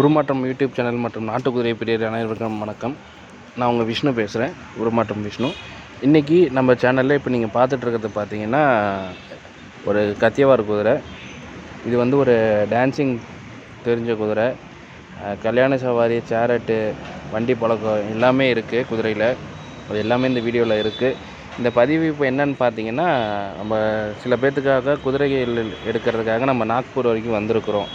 உருமாற்றம் YouTube channel மற்றும் நாட்டுக்குதிரை பிரியர் அனைவருக்கும் வணக்கம். நான் உங்கள் விஷ்ணு பேசுகிறேன் உருமாற்றம் விஷ்ணு. இன்றைக்கி நம்ம சேனலில் இப்போ நீங்கள் பார்த்துட்ருக்கிறது பார்த்தீங்கன்னா ஒரு கத்தியவார் குதிரை. இது வந்து ஒரு டான்சிங் தெரிஞ்ச குதிரை. கல்யாண சவாரி சேரட்டு வண்டி பழக்கம் எல்லாமே இருக்குது குதிரையில். அது எல்லாமே இந்த வீடியோவில் இருக்குது இந்த பதிவு இப்போ என்னன்னு பார்த்தீங்கன்னா நம்ம சில பேர்த்துக்காக குதிரைகள் எடுக்கிறதுக்காக நம்ம நாக்பூர் வரைக்கும் வந்திருக்கிறோம்.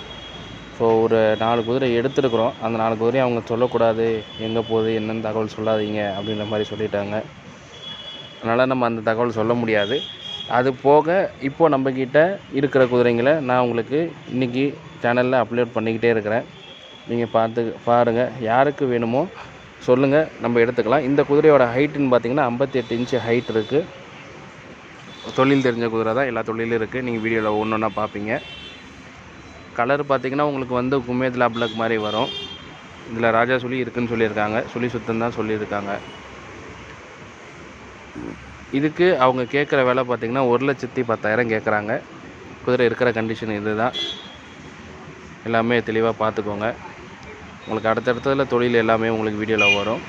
ஸோ ஒரு நாலு குதிரை எடுத்துருக்குறோம். அந்த நாலு குதிரையும் அவங்க சொல்லக்கூடாது. எங்கே போகுது? என்னென்னு தகவல் சொல்லாதீங்க அப்படின்ற மாதிரி சொல்லிட்டாங்க. அதனால் நம்ம அந்த தகவல் சொல்ல முடியாது. அது போக இப்போது நம்மக்கிட்ட இருக்கிற குதிரைங்களை நான் உங்களுக்கு இன்றைக்கி சேனலில் அப்லோட் பண்ணிக்கிட்டே இருக்கிறேன். நீங்கள் பார்த்து பாருங்கள் யாருக்கு வேணுமோ சொல்லுங்கள் நம்ம எடுத்துக்கலாம். இந்த குதிரையோட ஹைட்டுன்னு பார்த்தீங்கன்னா ஐம்பத்தி எட்டு இன்ச்சு ஹைட் இருக்குது தொழில் தெரிஞ்ச குதிரை தான். எல்லா தொழிலும் இருக்குது நீங்கள் வீடியோவில் ஒன்று ஒன்றா பார்ப்பீங்க. கலர் பார்த்திங்கன்னா உங்களுக்கு வந்து குமேத்லா பிளக் மாதிரி வரும். இதில் ராஜா சுழி இருக்குதுன்னு சொல்லியிருக்காங்க. சுழி சுத்தம் தான் சொல்லியிருக்காங்க. இதுக்கு அவங்க கேட்குற விலை பார்த்திங்கன்னா ஒரு லட்சத்தி பத்தாயிரம் கேட்குறாங்க. குதிரை இருக்கிற கண்டிஷன் இது தான் எல்லாமே தெளிவாக பார்த்துக்கோங்க. உங்களுக்கு அடுத்தடுத்ததில் தொழில் எல்லாமே உங்களுக்கு வீடியோவில் வரும்.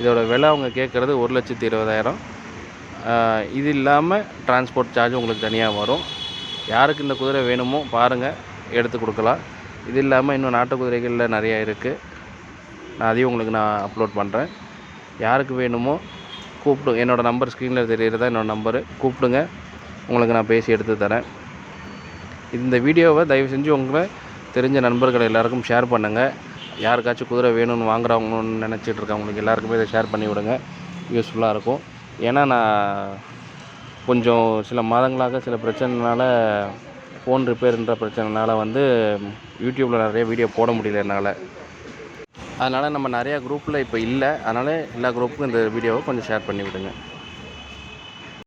இதோட விலை அவங்க கேட்குறது ஒரு லட்சத்தி இருபதாயிரம். இது இல்லாமல் டிரான்ஸ்போர்ட் சார்ஜ் உங்களுக்கு தனியாக வரும். யாருக்கு இந்த குதிரை வேணுமோ பாருங்கள் எடுத்து கொடுக்கலாம். இது இல்லாமல் இன்னும் நாட்டு குதிரைகளில் நிறையா இருக்குது நான் அதையும் உங்களுக்கு நான் அப்லோட் பண்ணுறேன் யாருக்கு வேணுமோ கூப்பிடு என்னோடய நம்பர் ஸ்க்ரீனில் தெரிகிறதா என்னோடய நம்பரு கூப்பிடுங்க. உங்களுக்கு நான் பேசி எடுத்து தரேன். இந்த வீடியோவை தயவு செஞ்சு உங்களை தெரிஞ்ச நண்பர்கள் எல்லாருக்கும் ஷேர் பண்ணுங்கள் யாருக்காச்சும் குதிரை வேணும்னு வாங்குறவங்கன்னு நினச்சிட்டு இருக்கவங்களுக்கு எல்லாருக்குமே இதை ஷேர் பண்ணி விடுங்க. யூஸ்ஃபுல்லாக இருக்கும். ஏன்னா நான் கொஞ்சம் சில மாதங்களாக சில பிரச்சனைனால ஃபோன் ரிப்பேர்ன்ற பிரச்சனைனால வந்து யூடியூப்பில் நிறைய வீடியோ போட முடியல என்னால். அதனால் நம்ம நிறையா குரூப்பில் இப்போ இல்லை. அதனால் எல்லா குரூப்புக்கும் இந்த வீடியோவை கொஞ்சம் ஷேர் பண்ணி விடுங்க